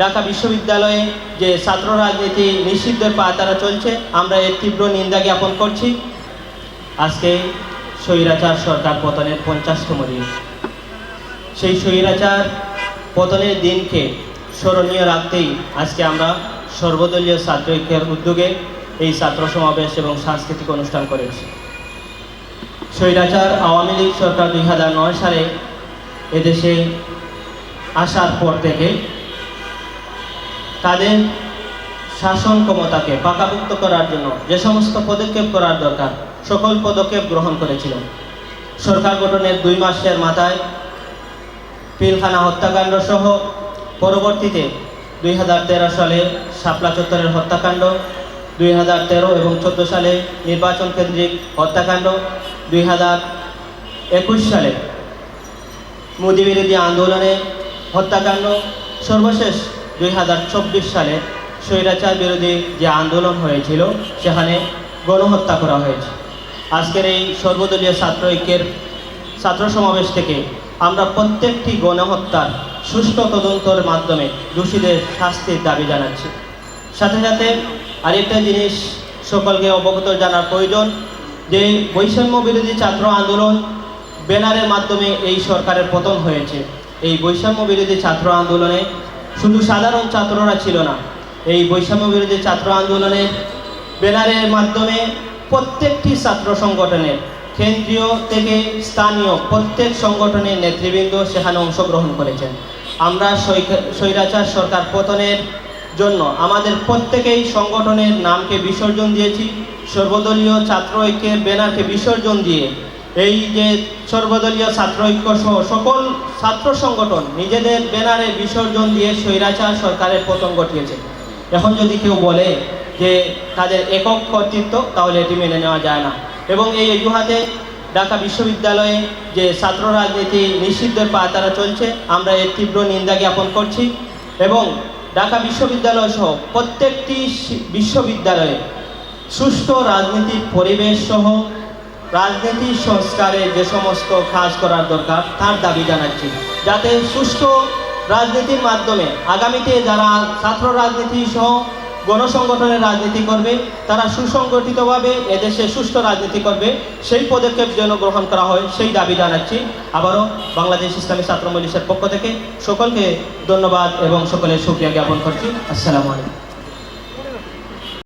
ঢাকা বিশ্ববিদ্যালয়ে যে ছাত্র রাজনীতি নিষিদ্ধের পা তারা চলছে, আমরা এর তীব্র নিন্দা জ্ঞাপন করছি। আজকে স্বৈরাচার সরকার পতনের পঞ্চাশতম দিন। সেই স্বৈরাচার পতনের দিনকে স্মরণীয় রাখতেই আজকে আমরা সর্বদলীয় ছাত্র ঐক্যের উদ্যোগে এই ছাত্র সমাবেশ এবং সাংস্কৃতিক অনুষ্ঠান করেছি। স্বৈরাচার আওয়ামী লীগ সরকার দুই হাজার নয় সালে এদেশে আসার পর থেকে তাদের শাসন ক্ষমতাকে পাকাভুক্ত করার জন্য যে সমস্ত পদক্ষেপ করার দরকার, সকল পদক্ষেপ গ্রহণ করেছিল সরকার গঠনের দুই মাসের মাথায় পিলখানা হত্যাকাণ্ড সহ পরবর্তীতে দুই হাজার তেরো সালে শাপলা চত্বরের হত্যাকাণ্ড, দুই হাজার তেরো এবং চোদ্দ সালে নির্বাচন কেন্দ্রিক হত্যাকাণ্ড, দুই হাজার একুশ সালে মোদী বিরোধী আন্দোলনে হত্যাকাণ্ড, সর্বশেষ দুই হাজার চব্বিশ সালে স্বৈরাচার বিরোধী যে আন্দোলন হয়েছিল, সেখানে গণহত্যা করা হয়েছে। আজকের এই সর্বদলীয় ছাত্র ঐক্যের ছাত্র সমাবেশ থেকে আমরা প্রত্যেকটি গণহত্যার সুষ্ঠু তদন্তর মাধ্যমে দোষীদের শাস্তির দাবি জানাচ্ছি। সাথে সাথে আরেকটা জিনিস সকলকে অবগত জানার প্রয়োজন, যে বৈষম্য বিরোধী ছাত্র আন্দোলন ব্যানারের মাধ্যমে এই সরকারের পতন হয়েছে। এই বৈষম্য বিরোধী ছাত্র আন্দোলনে শুধু সাধারণ ছাত্ররা ছিল না, এই বৈষম্য বিরোধী ছাত্র আন্দোলনের ব্যানারের মাধ্যমে প্রত্যেকটি ছাত্র সংগঠনের কেন্দ্রীয় থেকে স্থানীয় প্রত্যেক সংগঠনের নেতৃবৃন্দ সেখানে অংশগ্রহণ করেছেন। আমরা স্বৈরাচার সরকার পতনের জন্য আমাদের প্রত্যেকেই সংগঠনের নামকে বিসর্জন দিয়েছি। সর্বদলীয় ছাত্র ঐক্যের ব্যানারকে বিসর্জন দিয়ে এই যে সর্বদলীয় ছাত্র ঐক্য সহ সকল ছাত্র সংগঠন নিজেদের ব্যানারে বিসর্জন দিয়ে স্বৈরাচার সরকারের পতন ঘটিয়েছে। এখন যদি কেউ বলে যে তাদের একক কর্তৃত্ব, তাহলে এটি মেনে নেওয়া যায় না। এবং এই অজুহাতে ঢাকা বিশ্ববিদ্যালয়ে যে ছাত্র রাজনীতি নিষিদ্ধের পা তারা চলছে, আমরা এর তীব্র নিন্দা জ্ঞাপন করছি। এবং ঢাকা বিশ্ববিদ্যালয় সহ প্রত্যেকটি বিশ্ববিদ্যালয়ে সুষ্ঠু রাজনীতির পরিবেশ সহ রাজনীতি সংস্কারে যে সমস্ত কাজ করার দরকার, তার দাবি জানাচ্ছি। যাতে সুষ্ঠু রাজনীতির মাধ্যমে আগামীতে যারা ছাত্র রাজনীতি সহ গণসংগঠনের রাজনীতি করবে, তারা সুসংগঠিতভাবে এদেশে সুষ্ঠু রাজনীতি করবে, সেই পদক্ষেপ যেন গ্রহণ করা হয়, সেই দাবি জানাচ্ছি। আবারও বাংলাদেশ ইসলামী ছাত্র মজলিসের পক্ষ থেকে সকলকে ধন্যবাদ এবং সকলের সুক্রিয়া জ্ঞাপন করছি। আসসালামু আলাইকুম।